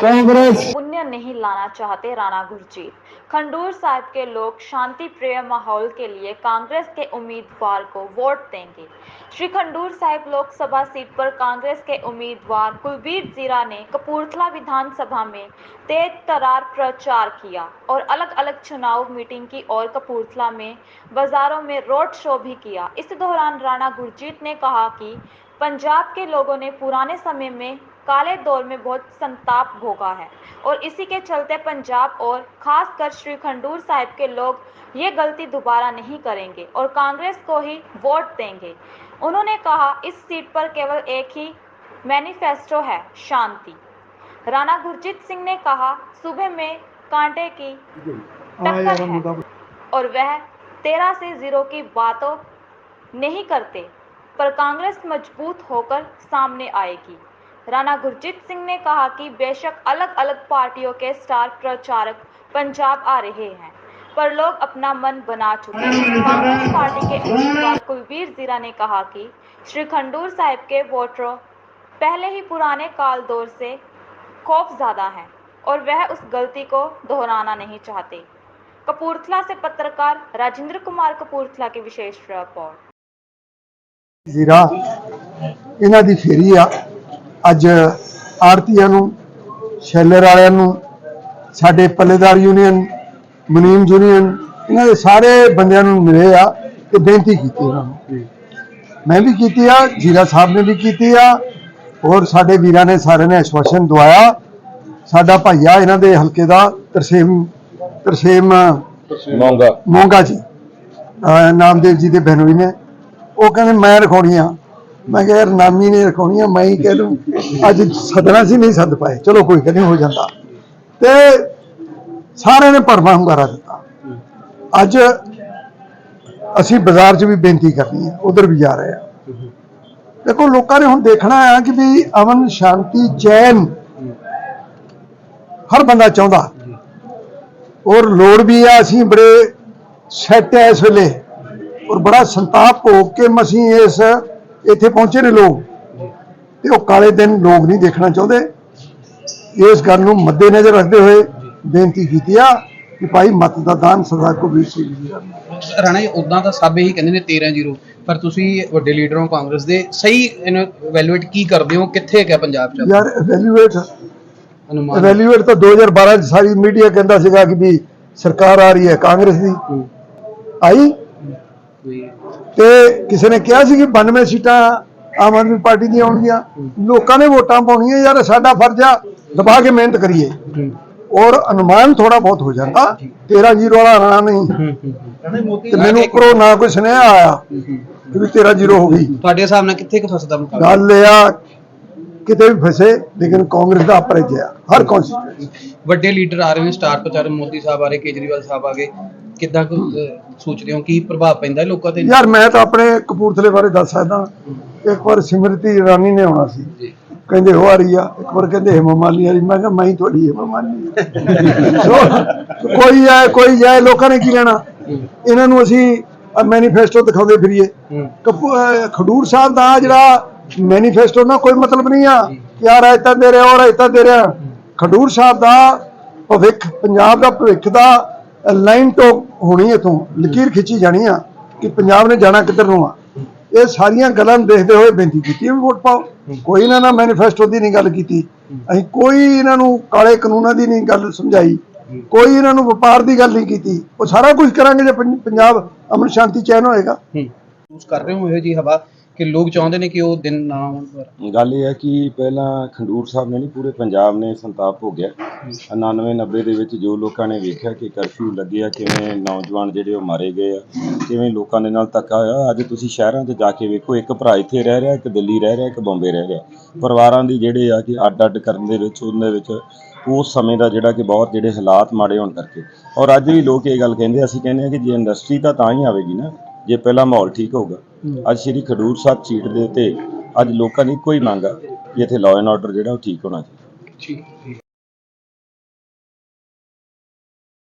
कांग्रेस। पुण्य नहीं लाना चाहते राणा गुरजीत। खंडूर साहब के लोग शांति प्रिय माहौल के लिए कांग्रेस के उम्मीदवार को वोट देंगे। श्री खंडूर साहब लोकसभा सीट पर कांग्रेस के उम्मीदवार कुलबीर जीरा ने कपूरथला विधानसभा में तेज तरार प्रचार किया और अलग अलग चुनाव मीटिंग की और कपूरथला में बाजारों में रोड शो भी किया। इस दौरान राणा गुरजीत ने कहा कि पंजाब के लोगों ने पुराने समय में काले दौर में बहुत संताप भोगा है। और इसी के चलते पंजाब और खासकर श्री खंडूर साहिब के लोग ये गलती दोबारा नहीं करेंगे और कांग्रेस को ही वोट देंगे। उन्होंने कहा इस सीट पर केवल एक ही मैनिफेस्टो है शांति। राणा गुरजीत सिंह ने कहा सुबह में कांटे की टक्कर है। और वह तेरह से ज़ीरो की बातों नहीं करते पर कांग्रेस मज़बूत होकर सामने आएगी। राणा गुरजीत सिंह ने कहा कि बेशक अलग अलग पार्टियों के स्टार प्रचारक पंजाब आ रहे हैं, पर लोग अपना मन बना चुके हैं। कांग्रेस पार्टी के उम्मीदवार कुलबीर जीरा ने कहा कि श्री खंडूर साहब के वोटरों पहले ही पुराने काल दौर से खौफ ज़्यादा है और वह उस गलती को दोहराना नहीं चाहते। कपूरथला से पत्रकार राजेंद्र कुमार कपूरथला की विशेष रिपोर्ट। जीरा, इन्हों की फेरी आ। ਅੱਜ ਆੜਤੀਆਂ ਨੂੰ ਸ਼ੈਲਰ ਵਾਲਿਆਂ ਨੂੰ ਸਾਡੇ ਪੱਲੇਦਾਰ ਯੂਨੀਅਨ ਮੁਨੀਮ ਯੂਨੀਅਨ ਇਹਨਾਂ ਦੇ ਸਾਰੇ ਬੰਦਿਆਂ ਨੂੰ ਮਿਲੇ ਆ ਤੇ ਬੇਨਤੀ ਕੀਤੀ ਉਹਨਾਂ ਨੂੰ। ਮੈਂ ਵੀ ਕੀਤੀ ਆ ਜੀਰਾ ਸਾਹਿਬ ਨੇ ਵੀ ਕੀਤੀ ਆ ਔਰ ਸਾਡੇ ਵੀਰਾਂ ਨੇ ਸਾਰਿਆਂ ਨੇ ਆਸ਼ਵਾਸਨ ਦਵਾਇਆ। ਸਾਡਾ ਭਾਈਆ ਇਹਨਾਂ ਦੇ ਹਲਕੇ ਦਾ ਤਰਸੇਮ ਤਰਸੇਮ ਮੌਂਗਾ। ਮੋਂਗਾ ਜੀ ਨਾਮਦੇਵ ਜੀ ਦੇ ਬਹਿਨੋਈ ਨੇ। ਉਹ ਕਹਿੰਦੇ ਮੈਂ ਰਖਾਉਣੀਆਂ ਮੈਂ ਕਿਹਾ ਯਾਰ ਨਾਮੀ ਨੇ ਰਖਾਉਣੀ ਆ ਮੈਂ ਹੀ ਕਹਿ ਦੂੰ, ਅੱਜ ਸਦਨਾ ਸੀ, ਨਹੀਂ ਸੱਦ ਪਾਏ। ਚਲੋ ਕੋਈ ਗੱਲ ਨਹੀਂ, ਹੋ ਜਾਂਦਾ। ਤੇ ਸਾਰਿਆਂ ਨੇ ਭਰਵਾਂ ਹੁੰਗਾਰਾ ਦਿੱਤਾ। ਅੱਜ ਅਸੀਂ ਬਾਜ਼ਾਰ 'ਚ ਵੀ ਬੇਨਤੀ ਕਰਨੀ ਹੈ, ਉਧਰ ਵੀ ਜਾ ਰਹੇ ਆ ਦੇਖੋ, ਲੋਕਾਂ ਨੇ ਹੁਣ ਦੇਖਣਾ ਆ ਕਿ ਵੀ ਅਮਨ ਸ਼ਾਂਤੀ ਚੈਨ ਹਰ ਬੰਦਾ ਚਾਹੁੰਦਾ। ਔਰ ਲੋੜ ਵੀ ਆ, ਅਸੀਂ ਬੜੇ ਸੈੱਟ ਐ ਇਸ ਵੇਲੇ। ਔਰ ਬੜਾ ਸੰਤਾਪ ਭੋਗ ਕੇ ਮਸੀਂ ਇਸ ਇੱਥੇ ਪਹੁੰਚੇ ਨੇ ਲੋਕ। ਤੇ ਉਹ ਕਾਲੇ ਦਿਨ ਲੋਕ ਨਹੀਂ ਦੇਖਣਾ ਚਾਹੁੰਦੇ। ਇਸ ਗੱਲ ਨੂੰ ਮੱਦੇ ਨਜ਼ਰ ਰੱਖਦੇ ਹੋਏ ਬੇਨਤੀ ਕੀਤੀ ਆ ਕਿ ਭਾਈ ਮਤ ਦਾ ਦਾਨ ਸਰਦਾਰ ਕਬੀਰ ਸਿੰਘ ਜੀ ਦਾ। ਰਾਣਾ ਜੀ ਉਦਾਂ ਤਾਂ ਸਭ ਇਹੀ ਕਹਿੰਦੇ ਨੇ 13-0 ਪਰ ਤੁਸੀਂ ਵੱਡੇ ਲੀਡਰ ਹੋ ਕਾਂਗਰਸ ਦੇ ਸਹੀ ਇਹਨੂੰ ਇਵੈਲੂਏਟ ਕੀ ਕਰਦੇ ਹੋ? ਕਿੱਥੇ ਗਿਆ ਪੰਜਾਬ ਚ? ਯਾਰ ਐਵੈਲੂਏਟ ਅਨੁਮਾਨ। ਐਵੈਲੂਏਟ ਤਾਂ 2012 ਚ ਸਾਰੀ ਮੀਡੀਆ ਕਹਿੰਦਾ ਸੀਗਾ ਕਿ ਵੀ ਸਰਕਾਰ ਆ ਰਹੀ ਹੈ ਕਾਂਗਰਸ ਦੀ। ਹੂੰ, ਆਈ? ਤੇ ਕਿਸੇ ਨੇ ਕਿਹਾ ਸੀ ਕਿ 92 ਸੀਟਾਂ ਆਮ ਆਦਮੀ ਪਾਰਟੀ ਦੀਆਂ ਆਉਣਗੀਆਂ। ਲੋਕਾਂ ਨੇ ਵੋਟਾਂ ਪਾਉਣੀਆਂ ਯਾਰ ਸਾਡਾ ਫਰਜ਼ ਆ ਦਬਾ ਕੇ ਮਿਹਨਤ ਕਰੀਏ। ਹੂੰ, ਔਰ ਅਨੁਮਾਨ ਥੋੜਾ ਬਹੁਤ ਹੋ ਜਾਂਦਾ 13 ਜ਼ੀਰੋ ਵਾਲਾ ਆਣਾ ਨਹੀਂ। ਹੂੰ, ਹੂੰ, ਤੇ ਮੈਨੂੰ ਉੱਪਰੋਂ ਨਾ ਕੋਈ ਸੁਨੇਹਾ ਆਇਆ ਹੂੰ, ਹੂੰ। ਕਿ ਵੀ 13 ਜ਼ੀਰੋ ਹੋ ਗਈ। ਤੁਹਾਡੇ ਹਿਸਾਬ ਨਾਲ ਕਿੱਥੇ ਕੁ ਫਸਦਾ ਮੁਕਾਬਲਾ? ਗੱਲ ਆ ਕਿਤੇ ਵੀ ਫਸੇ ਲੇਕਿਨ ਕਾਂਗਰਸ ਦਾ ਅਪਰਜ ਆ ਹਰ ਕੌਂਸਟੀਟਿਊਂਸੀ ਵੱਡੇ ਲੀਡਰ ਆ ਰਹੇ ਨੇ ਸਟਾਰ ਪ੍ਰਚਾਰ ਮੋਦੀ ਸਾਹਿਬ ਆ ਰਹੇ ਕੇਜਰੀਵਾਲ ਸਾਹਿਬ ਆ ਗਏ। ਕਿੱਦਾਂ ਕੁ, ਅਹ, ਸੋਚਦੇ ਹੋ? ਕੀ ਪ੍ਰਭਾਵ ਪੈਂਦਾ ਹੈ ਲੋਕਾਂ ਤੇ? ਯਾਰ ਮੈਂ ਤਾਂ ਆਪਣੇ ਕਪੂਰਥਲੇ ਬਾਰੇ ਦੱਸ ਸਕਦਾ। ਇੱਕ ਵਾਰ ਸਿਮਰਤੀ ਇਰਾਨੀ ਨੇ ਆਉਣਾ ਸੀ। ਜੀ। ਕਹਿੰਦੇ ਉਹ ਆ ਰਹੀ ਆ ਇੱਕ ਵਾਰ ਕਹਿੰਦੇ ਹੇਮਾ ਮਾਲਿਨੀ ਆ ਰਹੀ ਮੈਂ ਕਿਹਾ ਮੈਂ ਹੀ ਤੁਹਾਡੀ ਹੇਮਾ ਆ। ਸੋ, ਕੋਈ ਆਏ ਕੋਈ ਜਾਏ ਲੋਕਾਂ ਨੇ ਕੀ ਲੈਣਾ? ਇਹਨਾਂ ਨੂੰ ਅਸੀਂ ਮੈਨੀਫੈਸਟੋ ਦਿਖਾਉਂਦੇ ਫਿਰੀਏ। ਹੂੰ। ਕਪੂ- ਅਹ ਖਡੂਰ ਸਾਹਿਬ ਦਾ ਜਿਹੜਾ ਮੈਨੀਫੈਸਟੋ ਨਾਲ ਕੋਈ ਮਤਲਬ ਨਹੀਂ ਆ ਕਿ ਆ ਰਾਇਤਾ ਦੇ ਰਿਹਾ ਉਹ ਰਾਇਤਾ ਦੇ ਰਿਹਾ। ਖਡੂਰ ਸਾਹਿਬ ਦਾ ਭਵਿੱਖ ਪੰਜਾਬ ਦਾ ਭਵਿੱਖ ਦਾ ਲਾਈਨ ਤੋਂ ਹੋਣੀ ਇਥੋਂ, ਲਕੀਰ ਖਿੱਚੀ ਜਾਣੀ ਆ ਕਿ ਪੰਜਾਬ ਨੇ ਜਾਣਾ ਕਿੱਧਰ ਨੂੰ ਆ। ਇਹ ਸਾਰੀਆਂ ਗੱਲਾਂ ਦੇਖਦੇ ਹੋਏ ਬੇਨਤੀ ਕੀਤੀ ਵੀ ਵੋਟ ਪਾਓ। ਕੋਈ ਇਹਨਾਂ ਨਾਲ ਮੈਨੀਫੈਸਟੋ ਦੀ ਨਹੀਂ ਗੱਲ ਕੀਤੀ। ਅਸੀਂ ਕੋਈ ਇਹਨਾਂ ਨੂੰ ਕਾਲੇ ਕਾਨੂੰਨਾਂ ਦੀ ਨਹੀਂ ਗੱਲ ਸਮਝਾਈ। ਕੋਈ ਇਹਨਾਂ ਨੂੰ ਵਪਾਰ ਦੀ ਗੱਲ ਨਹੀਂ ਕੀਤੀ। ਉਹ ਸਾਰਾ ਕੁਝ ਕਰਾਂਗੇ ਜੇ ਪੰਜਾਬ ਅਮਨ ਸ਼ਾਂਤੀ ਚੈਨ ਹੋਏਗਾ। ਯੂਜ਼ ਕਰ ਰਹੇ ਹੋ ਇਹੋ ਜੀ ਹਵਾ। ਕਿ ਲੋਕ ਚਾਹੁੰਦੇ ਨੇ ਕਿ ਉਹ ਦਿਨ ਨਾ ਆਉਣ ਪਰ ਗੱਲ ਇਹ ਹੈ ਕਿ ਪਹਿਲਾਂ ਖੰਡੂਰ ਸਾਹਿਬ ਨੇ ਨਹੀਂ ਪੂਰੇ ਪੰਜਾਬ ਨੇ ਸੰਤਾਪ ਹੋ ਗਿਆ 99 90 ਦੇ ਵਿੱਚ ਜੋ ਲੋਕਾਂ ਨੇ ਵੇਖਿਆ ਕਿ ਕਰਫਿਊ ਲੱਗਿਆ ਕਿਵੇਂ ਨੌਜਵਾਨ ਜਿਹੜੇ ਉਹ ਮਾਰੇ ਗਏ ਆ, ਕਿਵੇਂ ਲੋਕਾਂ ਦੇ ਨਾਲ ਧੱਕਾ ਹੋਇਆ, ਅੱਜ ਤੁਸੀਂ ਸ਼ਹਿਰਾਂ 'ਚ ਜਾ ਕੇ ਵੇਖੋ, ਇੱਕ ਭਰਾ ਇੱਥੇ ਰਹਿ ਰਿਹਾ, ਇੱਕ ਦਿੱਲੀ ਰਹਿ ਰਿਹਾ, ਇੱਕ ਬੰਬੇ ਰਹਿ ਰਿਹਾ। ਪਰਿਵਾਰਾਂ ਦੀ ਜਿਹੜੇ ਆ ਕਿ ਅੱਡ ਅੱਡ ਕਰਨ ਦੇ ਵਿੱਚ, ਉਹਦੇ ਵਿੱਚ ਉਸ ਸਮੇਂ ਦਾ ਜਿਹੜਾ ਕਿ ਬਹੁਤ ਜਿਹੜੇ ਹਾਲਾਤ ਮਾੜੇ ਹੋਣ ਕਰਕੇ। ਔਰ ਅੱਜ ਵੀ ਲੋਕ ਇਹ ਗੱਲ ਕਹਿੰਦੇ ਅਸੀਂ ਕਹਿੰਦੇ ਆ ਕਿ ਜੇ ਇੰਡਸਟਰੀ ਤਾਂ ਤਾਂ ਹੀ ਆਵੇਗੀ ਨਾ, ਜੇ ਪਹਿਲਾਂ ਮਾਹੌਲ ਠੀਕ ਹੋਊਗਾ। ਅੱਜ ਸ਼੍ਰੀ ਖਡੂਰ ਸਾਹਿਬ ਸੀਟ ਦੇ ਉੱਤੇ ਅੱਜ ਲੋਕਾਂ ਦੀ ਕੋਈ ਮੰਗ ਆ ਕਿ ਇੱਥੇ ਲਾਅ ਐਂਡ ਆਰਡਰ ਜਿਹੜਾ ਉਹ ਠੀਕ ਹੋਣਾ ਚਾਹੀਦਾ। ਠੀਕ।